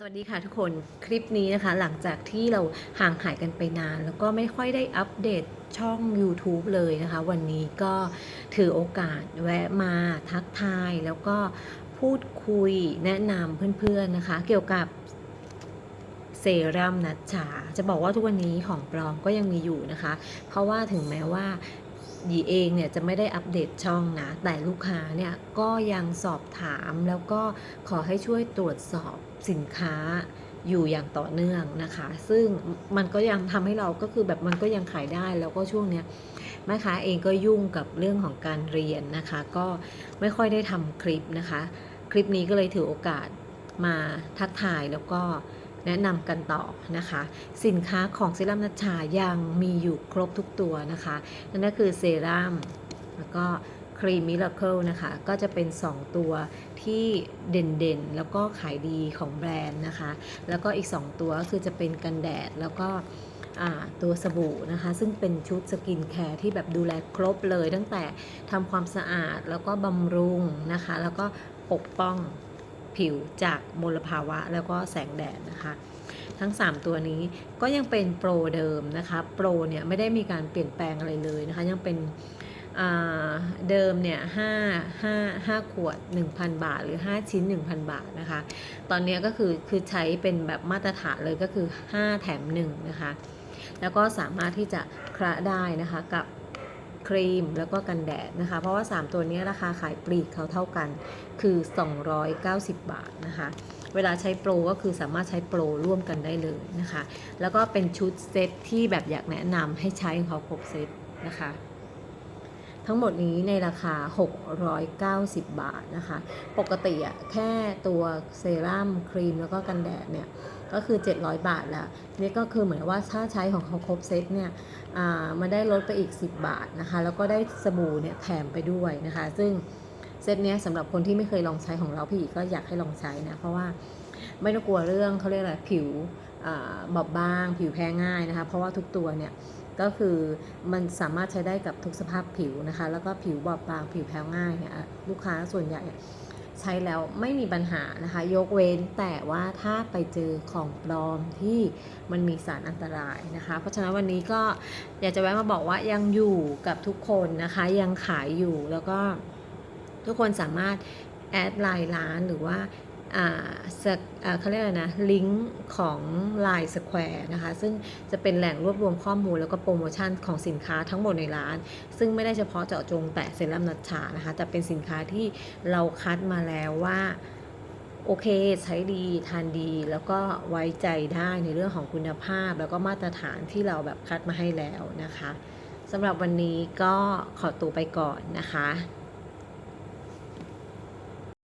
สวัสดีค่ะทุกคนคลิปนี้นะคะ หลังจากที่เราห่างหายกันไปนาน แล้วก็ไม่ค่อยได้อัปเดตช่อง YouTube เลยนะคะ วันนี้ก็ถือโอกาสแวะมาทักทาย แล้วก็พูดคุยแนะนำเพื่อนๆนะคะ เกี่ยวกับเซรั่มนัชชา จะบอกว่าทุกวันนี้ของปลอมก็ยังมีอยู่นะคะ เพราะว่าถึงแม้ว่า หยีเองเนี่ยจะไม่ได้อัปเดตช่องนะ แต่ลูกค้าเนี่ยก็ยังสอบถามแล้วก็ขอให้ช่วยตรวจสอบสินค้าอยู่อย่างต่อเนื่องนะคะ ซึ่งมันก็ยังทำให้เราก็คือแบบมันก็ยังขายได้แล้วก็ช่วงเนี้ยแม่ค้าเองก็ยุ่งกับเรื่องของการเรียนนะคะ ก็ไม่ค่อยได้ทำคลิปนะคะ คลิปนี้ก็เลยถือโอกาสมาทักทายแล้วก็ แนะนำกันต่อนะคะ สินค้าของเซรั่มนัชชายังมีอยู่ครบทุกตัวนะคะ นั่นก็คือเซรั่มแล้วก็ครีมมิราเคิลนะคะ ก็จะเป็น 2 ตัวที่เด่นๆ แล้วก็ขายดีของแบรนด์นะคะ แล้วก็อีก 2 ตัวก็คือจะเป็นกันแดดแล้วก็ตัวสบู่นะคะ ซึ่งเป็นชุดสกินแคร์ที่แบบดูแลครบเลย ตั้งแต่ทำความสะอาดแล้วก็บำรุงนะคะ แล้วก็ปกป้อง ผิวจากมลภาวะแล้วก็แสงแดดนะคะทั้ง 3 ตัวนี้ก็ยังเป็นโปรเดิมนะคะโปรเนี่ยไม่ได้มีการเปลี่ยนแปลงอะไรเลยนะคะยังเป็นเดิมเนี่ยห้าห้าห้าขวด 1,000 บาท หรือ 5 ชิ้น 1,000 บาทนะคะ ตอนนี้ก็คือคือใช้เป็นแบบมาตรฐานเลยก็คือ 5 แถม1นะคะ แล้วก็สามารถที่จะคระได้นะคะกับ ครีม แล้วก็กันแดดนะคะ เพราะว่า 3 ตัวนี้ราคาขายปลีกเขาเท่ากัน คือ 290 บาทนะคะ เวลาใช้โปรก็คือสามารถใช้โปรร่วมกันได้เลยนะคะ แล้วก็เป็นชุดเซตที่แบบอยากแนะนำให้ใช้ของเขาครบเซตนะคะ ทั้งหมดนี้ในราคา 690 บาทนะคะ ปกติอะแค่ตัวเซรั่มครีมแล้วก็กันแดดเนี่ยก็คือ 700 บาทแล้วนี่ก็คือเหมือนว่าถ้าใช้ของเขาครบเซตเนี่ยอ่ามันได้ลดไปอีก 10 บาทนะคะ แล้วก็ได้สบู่เนี่ยแถมไปด้วยนะคะ ซึ่งเซตเนี้ยสำหรับคนที่ไม่เคยลองใช้ของเราพี่กก็อยากให้ลองใช้นะ เพราะว่าไม่ต้องกลัวเรื่องเขาเรียกอะไรผิวอ่าบอบบาง ผิวแพ้ง่ายนะคะ เพราะว่าทุกตัวเนี่ย ก็คือมันสามารถใช้ได้กับทุกสภาพผิวนะคะ แล้วก็ผิวบอบบางผิวแพ้ง่ายเนี่ยลูกค้าส่วนใหญ่ใช้แล้วไม่มีปัญหานะคะ ยกเว้นแต่ว่าถ้าไปเจอของปลอมที่มันมีสารอันตรายนะคะ เพราะฉะนั้นวันนี้ก็อยากจะแวะมาบอกว่ายังอยู่กับทุกคนนะคะ ยังขายอยู่แล้วก็ทุกคนสามารถแอดไลน์ร้านหรือว่าอ่าสกอ่า เขาเรียกอะไรนะ ลิงก์ของ Line Square นะคะ ซึ่งจะเป็นแหล่งรวบรวมข้อมูลแล้วก็โปรโมชั่นของสินค้าทั้งหมดในร้าน ซึ่งไม่ได้เฉพาะเจาะจงแต่เซรั่มนัชชานะคะ แต่เป็นสินค้าที่เราคัดมาแล้วว่าโอเคใช้ดีทานดีแล้วก็ไว้ใจได้ในเรื่องของคุณภาพ แล้วก็มาตรฐานที่เราแบบคัดมาให้แล้วนะคะสำหรับวันนี้ก็ขอตัวไปก่อนนะคะ